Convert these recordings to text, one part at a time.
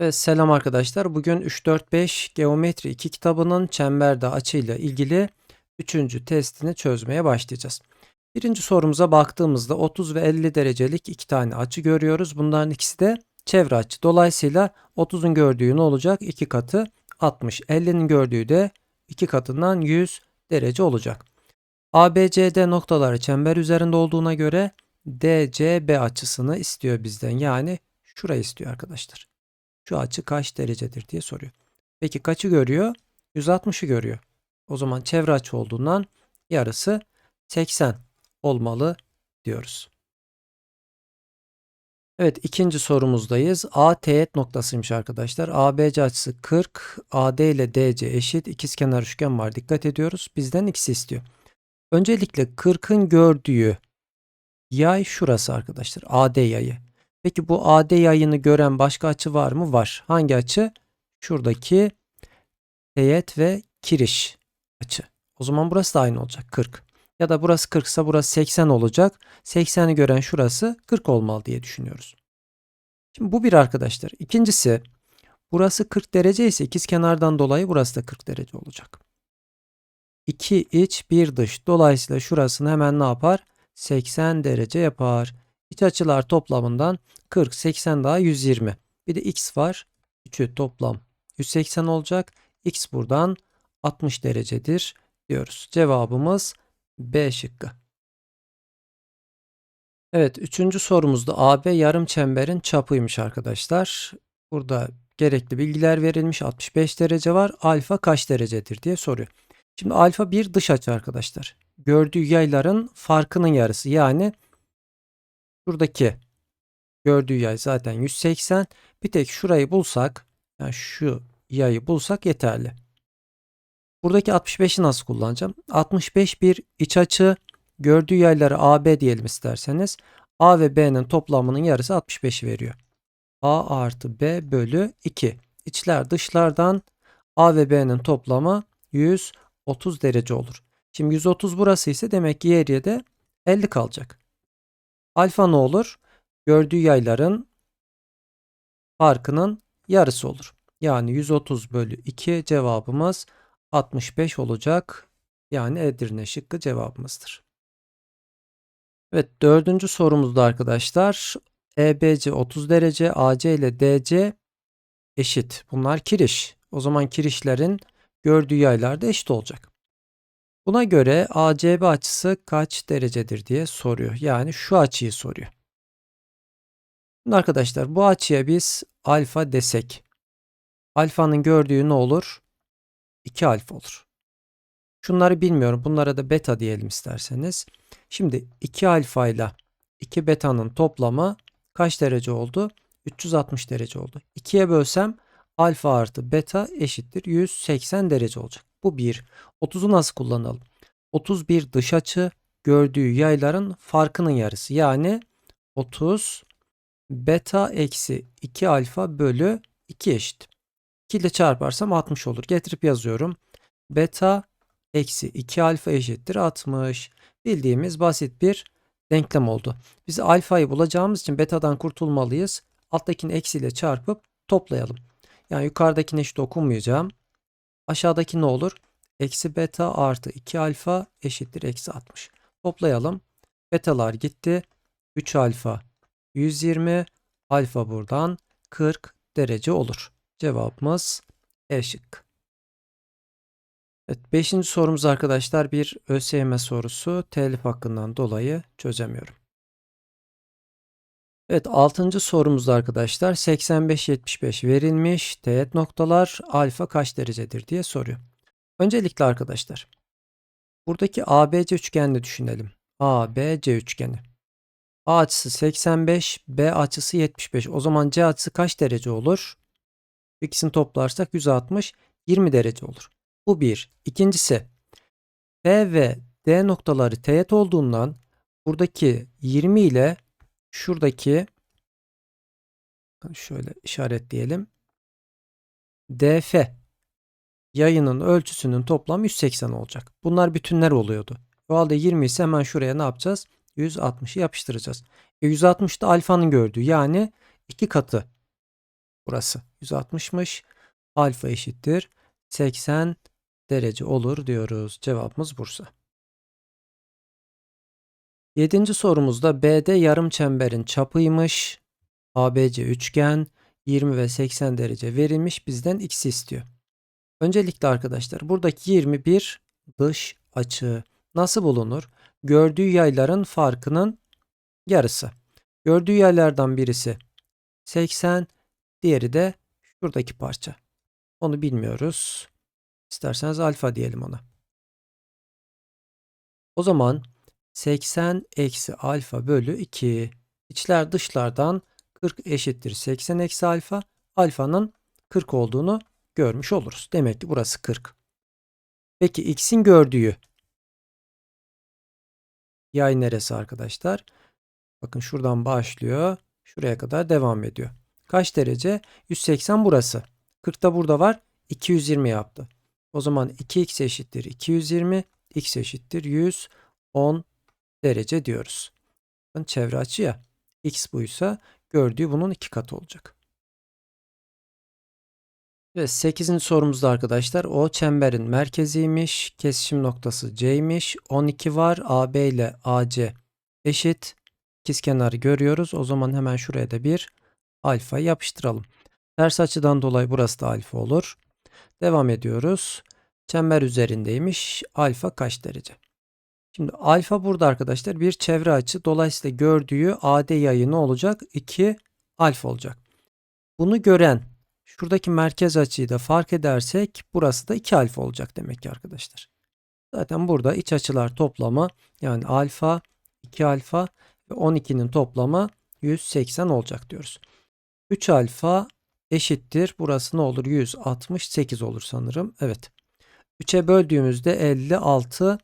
Evet, selam arkadaşlar. Bugün 3-4-5 Geometri 2 kitabının çemberde açıyla ilgili 3. testini çözmeye başlayacağız. Birinci sorumuza baktığımızda 30 ve 50 derecelik iki tane açı görüyoruz. Bunların ikisi de çevre açı. Dolayısıyla 30'un gördüğü ne olacak? 2 katı 60. 50'nin gördüğü de 2 katından 100 derece olacak. ABCD noktaları çember üzerinde olduğuna göre DCB açısını istiyor bizden. Yani şurayı istiyor arkadaşlar. Şu açı kaç derecedir diye soruyor. Peki kaçı görüyor? 160'ı görüyor. O zaman çevre açı olduğundan yarısı 80 olmalı diyoruz. Evet ikinci sorumuzdayız. A teğet noktasıymış arkadaşlar. ABC açısı 40. AD ile DC eşit. İkizkenar üçgen var. Dikkat ediyoruz. Bizden x istiyor. Öncelikle 40'ın gördüğü yay şurası arkadaşlar. AD yayı. Peki bu AD yayını gören başka açı var mı? Var. Hangi açı? Şuradaki teğet ve kiriş açı. O zaman burası da aynı olacak. 40. Ya da burası 40 ise burası 80 olacak. 80'i gören şurası 40 olmalı diye düşünüyoruz. Şimdi bu bir arkadaşlar. İkincisi burası 40 derece ise ikiz kenardan dolayı burası da 40 derece olacak. 2 iç 1 dış. Dolayısıyla şurasını hemen ne yapar? 80 derece yapar. İç açılar toplamından 40, 80 daha 120. Bir de x var. 3'ü toplam 180 olacak. x buradan 60 derecedir diyoruz. Cevabımız B şıkkı. Evet, üçüncü sorumuzda AB yarım çemberin çapıymış arkadaşlar. Burada gerekli bilgiler verilmiş. 65 derece var. Alfa kaç derecedir diye soruyor. Şimdi alfa bir dış açı arkadaşlar. Gördüğü yayların farkının yarısı. Yani Şuradaki gördüğü yay zaten 180. Bir tek şurayı bulsak, yani şu yayı bulsak yeterli. Buradaki 65'i nasıl kullanacağım? 65 bir iç açı. Gördüğü yayları AB diyelim isterseniz. A ve B'nin toplamının yarısı 65 veriyor. A artı B bölü 2. İçler dışlardan A ve B'nin toplamı 130 derece olur. Şimdi 130 burası ise demek ki geriye de 50 kalacak. Alfa ne olur? Gördüğü yayların farkının yarısı olur. Yani 130 bölü 2 cevabımız 65 olacak. Yani Edirne şıkkı cevabımızdır. Evet dördüncü sorumuzda arkadaşlar EBC 30 derece AC ile DC eşit. Bunlar kiriş. O zaman kirişlerin gördüğü yaylar da eşit olacak. Buna göre ACB açısı kaç derecedir diye soruyor. Yani şu açıyı soruyor. Şimdi arkadaşlar bu açıya biz alfa desek. Alfanın gördüğü ne olur? 2 alfa olur. Şunları bilmiyorum. Bunlara da beta diyelim isterseniz. Şimdi 2 alfa ile 2 beta'nın toplamı kaç derece oldu? 360 derece oldu. 2'ye bölsem alfa artı beta eşittir 180 derece olacak. Bu 1. 30'u nasıl kullanalım? 31 dış açı gördüğü yayların farkının yarısı. Yani 30 beta eksi 2 alfa bölü 2 eşit. 2 ile çarparsam 60 olur. Getirip yazıyorum. Beta eksi 2 alfa eşittir 60. Bildiğimiz basit bir denklem oldu. Biz alfayı bulacağımız için betadan kurtulmalıyız. Alttakini eksiyle çarpıp toplayalım. Yani yukarıdakine hiç dokunmayacağım. Aşağıdaki ne olur? Eksi beta artı 2 alfa eşittir eksi 60. Toplayalım. Betalar gitti. 3 alfa 120. Alfa buradan 40 derece olur. Cevabımız E şık. Evet, beşinci sorumuz arkadaşlar bir ÖSYM sorusu. Telif hakkından dolayı çözemiyorum. Evet 6. sorumuzda arkadaşlar 85-75 verilmiş. Teğet noktalar alfa kaç derecedir diye soruyor. Öncelikle arkadaşlar buradaki ABC üçgenini düşünelim. ABC üçgeni. A açısı 85, B açısı 75. O zaman C açısı kaç derece olur? İkisini toplarsak 160, 20 derece olur. Bu bir. İkincisi B ve D noktaları teğet olduğundan buradaki 20 ile şuradaki şöyle işaretleyelim. DF yayının ölçüsünün toplamı 180 olacak. Bunlar bütünler oluyordu. O halde 20 ise hemen şuraya ne yapacağız? 160'ı yapıştıracağız. E 160 da alfanın gördüğü yani 2 katı burası 160'mış. Alfa eşittir 80 derece olur diyoruz. Cevabımız Bursa. Yedinci sorumuzda BD yarım çemberin çapıymış. ABC üçgen 20 ve 80 derece verilmiş. Bizden x istiyor. Öncelikle arkadaşlar buradaki 21 dış açı nasıl bulunur? Gördüğü yayların farkının yarısı. Gördüğü yaylardan birisi 80, diğeri de şuradaki parça. Onu bilmiyoruz. İsterseniz alfa diyelim ona. O zaman 80 eksi alfa bölü 2. İçler dışlardan 40 eşittir 80 eksi alfa. Alfanın 40 olduğunu görmüş oluruz. Demek ki burası 40. Peki x'in gördüğü yay neresi arkadaşlar? Bakın şuradan başlıyor. Şuraya kadar devam ediyor. Kaç derece? 180 burası. 40 da burada var. 220 yaptı. O zaman 2x eşittir 220. x eşittir 110 derece diyoruz. Bakın çevre açı ya. x buysa gördüğü bunun iki katı olacak. Ve 8. sorumuzda arkadaşlar o çemberin merkeziymiş. Kesişim noktası C'ymiş. 12 var. AB ile AC eşit. İkizkenarı görüyoruz. O zaman hemen şuraya da bir alfa yapıştıralım. Ters açıdan dolayı burası da alfa olur. Devam ediyoruz. Çember üzerindeymiş. Alfa kaç derece? Şimdi alfa burada arkadaşlar bir çevre açı. Dolayısıyla gördüğü AD yayı ne olacak? 2 alfa olacak. Bunu gören şuradaki merkez açıyı da fark edersek burası da 2 alfa olacak demek ki arkadaşlar. Zaten burada iç açılar toplamı yani alfa 2 alfa ve 12'nin toplamı 180 olacak diyoruz. 3 alfa eşittir. Burası ne olur? 168 olur sanırım. Evet. 3'e böldüğümüzde 56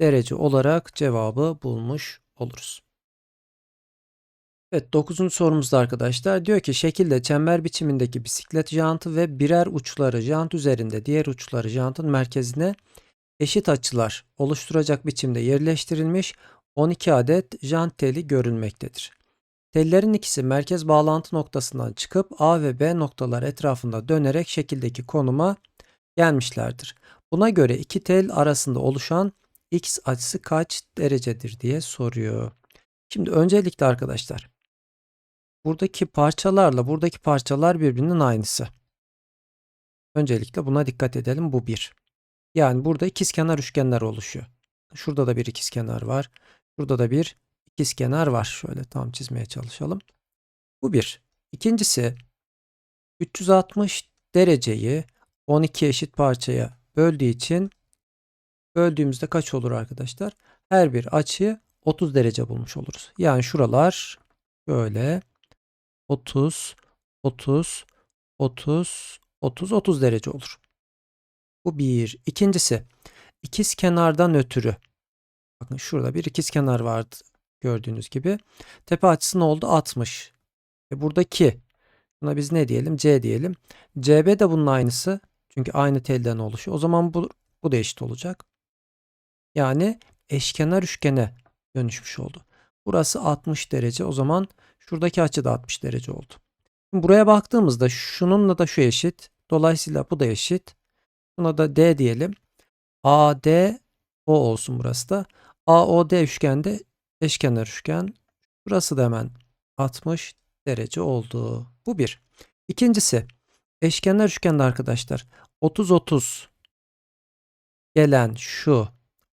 derece olarak cevabı bulmuş oluruz. Evet 9. sorumuzda arkadaşlar diyor ki şekilde çember biçimindeki bisiklet jantı ve birer uçları jant üzerinde diğer uçları jantın merkezine eşit açılar oluşturacak biçimde yerleştirilmiş 12 adet jant teli görülmektedir. Tellerin ikisi merkez bağlantı noktasından çıkıp A ve B noktalar etrafında dönerek şekildeki konuma gelmişlerdir. Buna göre iki tel arasında oluşan x açısı kaç derecedir diye soruyor. Şimdi öncelikle arkadaşlar buradaki parçalarla buradaki parçalar birbirinin aynısı. Öncelikle buna dikkat edelim. Bu bir. Yani burada ikizkenar üçgenler oluşuyor. Şurada da bir ikizkenar var. Burada da bir ikizkenar var. Şöyle tam çizmeye çalışalım. Bu bir. İkincisi 360 dereceyi 12 eşit parçaya böldüğü için böldüğümüzde kaç olur arkadaşlar? Her bir açıyı 30 derece bulmuş oluruz. Yani şuralar böyle 30 30 30 30 30 derece olur. Bu bir. İkincisi ikiz kenardan ötürü bakın şurada bir ikiz kenar vardı gördüğünüz gibi. Tepe açısı ne oldu? 60. E buradaki buna biz ne diyelim? C diyelim. CB de bunun aynısı. Çünkü aynı telden oluşuyor. O zaman bu, bu da eşit olacak. Yani eşkenar üçgene dönüşmüş oldu. Burası 60 derece. O zaman şuradaki açı da 60 derece oldu. Şimdi buraya baktığımızda şununla da şu eşit. Dolayısıyla bu da eşit. Buna da D diyelim. AD O olsun burası da. AOD üçgende eşkenar üçgen. Burası da hemen 60 derece oldu. Bu bir. İkincisi eşkenar üçgende arkadaşlar 30-30 gelen şu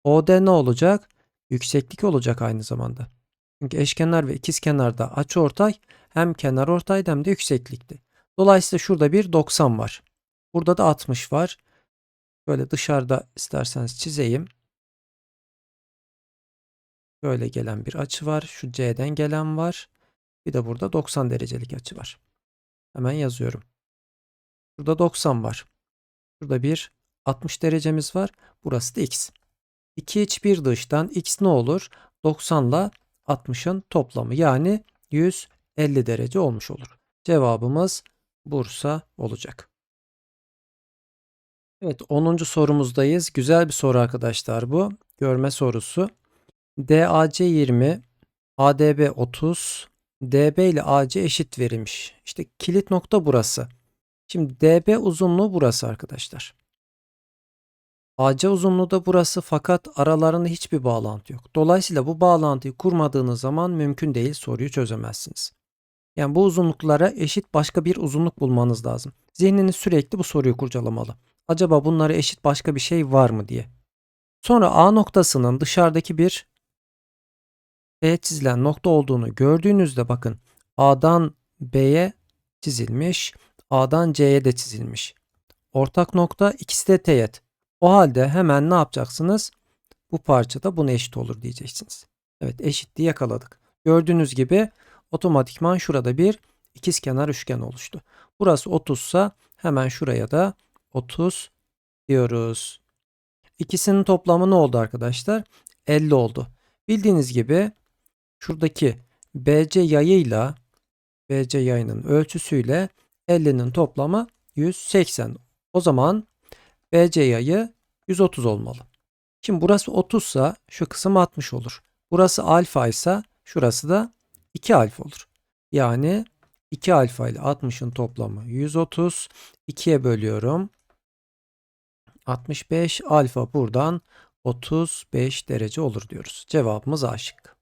OD ne olacak? Yükseklik olacak aynı zamanda. Çünkü eşkenar ve ikizkenarda açı ortay hem kenar ortaydı hem de yükseklikti. Dolayısıyla şurada bir 90 var. Burada da 60 var. Böyle dışarıda isterseniz çizeyim. Böyle gelen bir açı var. Şu C'den gelen var. Bir de burada 90 derecelik açı var. Hemen yazıyorum. Burada 90 var. Şurada bir 60 derecemiz var. Burası da x. 2 iç bir dıştan x ne olur? 90 ile 60'ın toplamı yani 150 derece olmuş olur. Cevabımız Bursa olacak. Evet 10. sorumuzdayız. Güzel bir soru arkadaşlar bu. Görme sorusu. DAC 20, ADB 30, DB ile AC eşit verilmiş. İşte kilit nokta burası. Şimdi DB uzunluğu burası arkadaşlar. AC uzunluğu da burası fakat aralarında hiçbir bağlantı yok. Dolayısıyla bu bağlantıyı kurmadığınız zaman mümkün değil soruyu çözemezsiniz. Yani bu uzunluklara eşit başka bir uzunluk bulmanız lazım. Zihniniz sürekli bu soruyu kurcalamalı. Acaba bunlara eşit başka bir şey var mı diye. Sonra A noktasının dışarıdaki bir B çizilen nokta olduğunu gördüğünüzde bakın A'dan B'ye çizilmiş, A'dan C'ye de çizilmiş. Ortak nokta ikisi de teğet. O halde hemen ne yapacaksınız? Bu parçada buna eşit olur diyeceksiniz. Evet eşitliği yakaladık. Gördüğünüz gibi otomatikman şurada bir ikizkenar üçgen oluştu. Burası 30 ise hemen şuraya da 30 diyoruz. İkisinin toplamı ne oldu arkadaşlar? 50 oldu. Bildiğiniz gibi şuradaki BC yayıyla BC yayının ölçüsüyle 50'nin toplamı 180. O zaman BC yayı 130 olmalı. Şimdi burası 30 ise şu kısım 60 olur. Burası alfa ise şurası da 2 alfa olur. Yani 2 alfa ile 60'ın toplamı 130. 2'ye bölüyorum. 65 alfa buradan 35 derece olur diyoruz. Cevabımız A şıkkı.